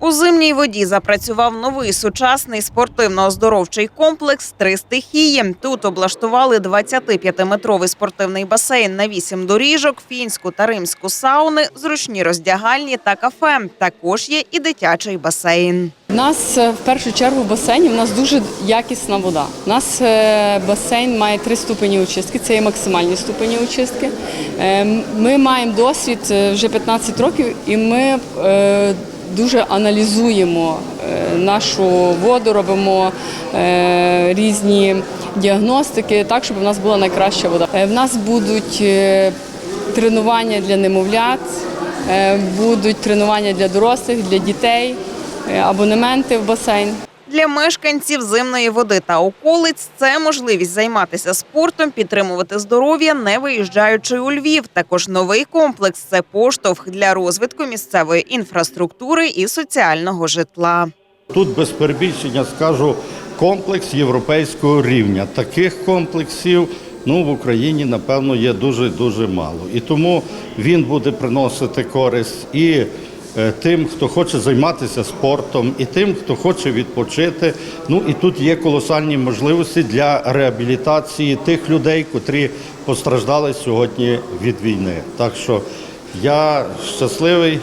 У зимній воді запрацював новий сучасний спортивно-оздоровчий комплекс «Три стихії». Тут облаштували 25-метровий спортивний басейн на 8 доріжок, фінську та римську сауни, зручні роздягальні та кафе. Також є і дитячий басейн. У нас е, в першу чергу в басейні в нас дуже якісна вода. У нас е, басейн має три ступені очистки, це є максимальні ступені очистки. Е, Ми маємо досвід е, вже 15 років, і ми дуже аналізуємо е, нашу воду, робимо е, різні діагностики, так щоб у нас була найкраща вода. Е, В нас будуть тренування для немовлят, будуть тренування для дорослих, для дітей, абонементи в басейн. Для мешканців зимної води та околиць це можливість займатися спортом, підтримувати здоров'я, не виїжджаючи у Львів. Також новий комплекс це поштовх для розвитку місцевої інфраструктури і соціального житла. Тут без перебільшення скажу комплекс європейського рівня. Таких комплексів ну, в Україні, напевно, є дуже дуже мало. І тому він буде приносити користь і тим, хто хоче займатися спортом, і тим, хто хоче відпочити. Ну і тут є колосальні можливості для реабілітації тих людей, котрі постраждали сьогодні від війни. Так що я щасливий,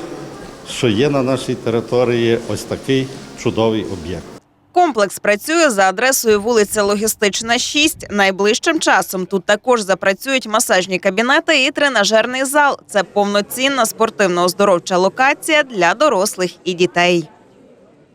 що є на нашій території ось такий чудовий об'єкт. Комплекс працює за адресою вулиця Логістична, 6. Найближчим часом тут також запрацюють масажні кабінети і тренажерний зал. Це повноцінна спортивно-оздоровча локація для дорослих і дітей.